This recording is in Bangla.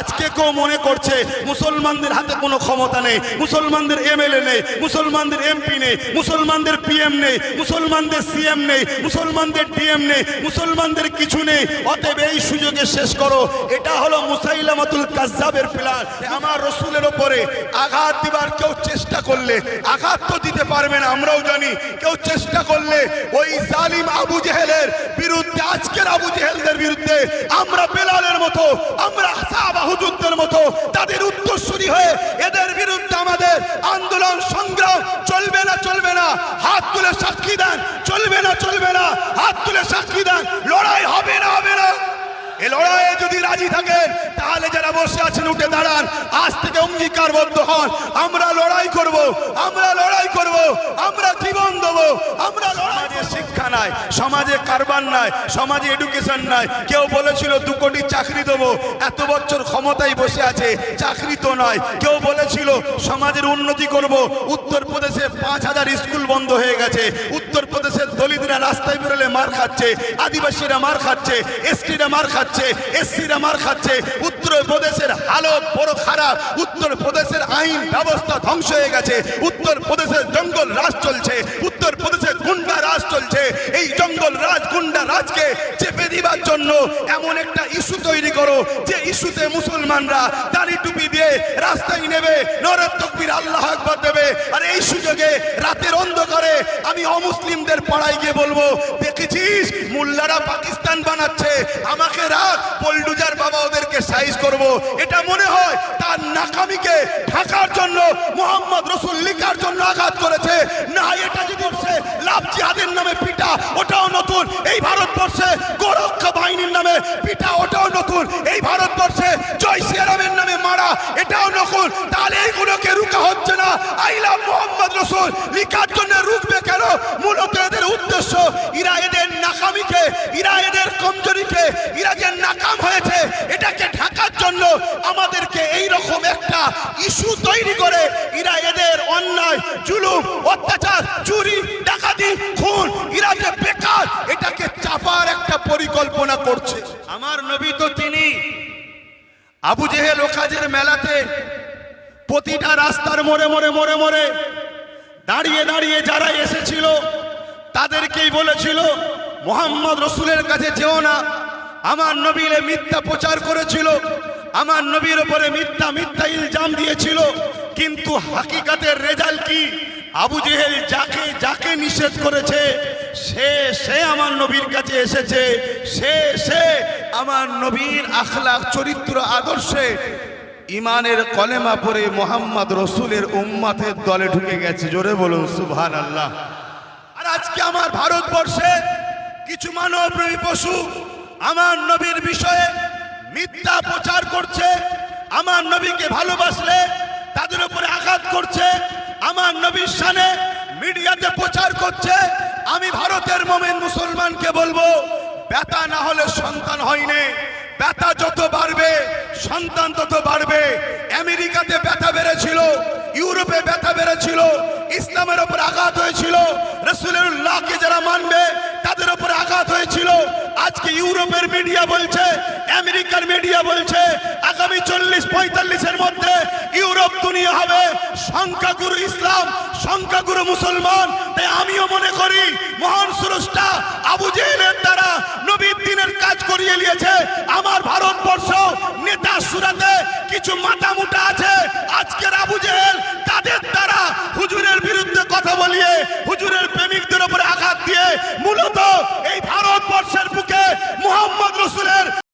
আজকে কেউ মনে করছে মুসলমানদের হাতে কোনো ক্ষমতা নেই, মুসলমানদের এমএলএ নেই, মুসলমানদের এমপি নেই, মুসলমানদের পিএম নেই, মুসলমানদের সিএম নেই, মুসলমানদের ডিএম নেই, মুসলমানদের কিছু নেই। অতএব এই সুযোগে শেষ করো। এটা হলো মুসাইলামাতুল কাজ্জাবের প্ল্যান আমার রসুলের ওপরে আঘাত দিবার কেউ চেষ্টা করলে, আঘাত তো দিতে পারবে না, আমরাও জানি। কেউ চেষ্টা করলে ওই জালিম আবু জেহেলের বিরুদ্ধে, আজকের আবু জেহেলদের বিরুদ্ধে আমরা তাদের উত্তরসূরি হয়ে এদের বিরুদ্ধে আমাদের আন্দোলন, সংগ্রাম চলবে না চলবে না। হাত তুলে সাক্ষী দেন, চলবে না চলবে না হাত তুলে সাক্ষী দেন লড়াই হবে না হবে না এ লড়াইয়ে যদি রাজি থাকেন তাহলে যারা বসে আছেন, উঠে দাঁড়ান। আজ থেকে অঙ্গীকারবদ্ধ হন। আমরা লড়াই করব, আমরা লড়াই করব, আমরা জীবন দেব, আমরা সমাজে শিক্ষা নাই, সমাজে কারবার নাই, সমাজে এডুকেশন নাই। কেউ বলেছিল, দু কোটি চাকরি দেবো। এত বছর ক্ষমতায় বসে আছে, চাকরি তো নয় কেউ বলেছিল সমাজের উন্নতি করব। উত্তরপ্রদেশে পাঁচ হাজার স্কুল বন্ধ হয়ে গেছে। উত্তরপ্রদেশের দলিতরা রাস্তায় বেরোলে মার খাচ্ছে, আদিবাসীরা মার খাচ্ছে, এসটিরা মার খাচ্ছে, এসসিরা মার খাচ্ছে। উত্তরপ্রদেশের হালত বড় খারাপ। উত্তরপ্রদেশের আইন ব্যবস্থা ধ্বংস হয়ে গেছে। উত্তরপ্রদেশের জঙ্গল রাস চলছে। উত্তরপ্রদেশের এই জঙ্গল রাজ গুন্ডা রাজকে চেপে দিবার জন্য এমন একটা ইস্যু তৈরি করো, যে ইস্যুতে মুসলমানরা দাড়ি টুপি দিয়ে রাস্তায় নেবে নরক তকবির আল্লাহ আকবর দেবে। আর এই সুযোগে রাতের অন্ধকারে আমি অমুসলিমদের পাড়ায় গিয়ে বলব, দেখেছিস? মোল্লারা পাকিস্তান বানাচ্ছে। আমাকে রাখ পল্ডুজার বাবা ওদেরকে সাইজ করব। এটা মনে হয় তার নাকামিকে ঢাকার জন্য, মোহাম্মদ রসুল লিখার জন্য আঘাত করেছে। এই ভারতবর্ষে গোরক্ষা বাহিনীর নামে পিটা ওটাও নতুন। এই ভারতবর্ষে জয় সিয়ারামের নামে মারা, এটাও নতুন তাহলে এইগুলোকে রুকা হচ্ছে না। আইলা মোহাম্মদ রসুল। লিখার জন্য রুখবে কেন? মূলত এদের উদ্দেশ্য, ইরা এদের নাকামিকে, ইরা এদের কমজোরিকে, ইরা যে নাকাম হয়েছে, এটাকে ঢাকার জন্য আমাদেরকে এই রকম একটা ইস্যু তৈরি করে, ইরা এদের অন্যায়, জুলুম, অত্যাচার, চুরি ডাকাতি খুন ইরা যে বেকার এটাকে চাপার একটা পরিকল্পনা করছে। আমার নবী তো তিনি। আবু জেহেল ওকাজের মেলাতে প্রতিটা রাস্তার মোড়ে মোড়ে মোড়ে মোড়ে দাঁড়িয়ে দাঁড়িয়ে যারা এসেছিল তাদেরকেই বলেছিল মোহাম্মদ রসুলের কাছে যেও না। আমার নবীরে মিথ্যা প্রচার করেছিল আমার নবীর ওপরে মিথ্যা মিথ্যা ইলজাম দিয়েছিল কিন্তু হাকিকাতের রেজাল্ট কি? আবু জেহেল যাকে যাকে নিষেধ করেছে, সে সে আমার নবীর কাছে এসেছে, সে সে আমার নবীর আখলাক চরিত্র, আদর্শে ইমানের কলেমা পরে মোহাম্মদ রসুলের উম্মাতের দলে ঢুকে গেছে। জোরে বলুন সুভান আল্লাহ আর আজকে আমার ভারতবর্ষে কিছু মানবপ্রেমী পশু আমার নবীর বিষয়ে মিথ্যা প্রচার করছে। আমার নবীকে ভালোবাসলে সানে মিডিয়াতে প্রচার করছে, আমি ভারতের মোমেন মুসলমানকে বলব, ব্যথা না হলে সন্তান হয়নি ব্যথা যত বাড়বে, সন্তান তত বাড়বে। আমেরিকাতে ব্যথা বেড়েছিল, ইউরোপে ব্যথা বেড়েছিল, ইসলামের ওপর আঘাত হয়েছিল। রসুল্লাহকে যারা মানবে তাদের হয়েছিল। আজকে ইউরোপের মিডিয়া বলছে, আমেরিকার মিডিয়া বলছে, আগামী চল্লিশ, পঁয়তাল্লিশের মধ্যে ইউরোপ দুনিয়া হবে। সংখ্যাগুরু ইসলাম, সংখ্যাগুরু মুসলমান। তাই আমিও মনে করি, মহান সুরস্টা আবু জেহেলের দ্বারা নবীর দিনের কাজ করিয়ে নিয়েছে। আমার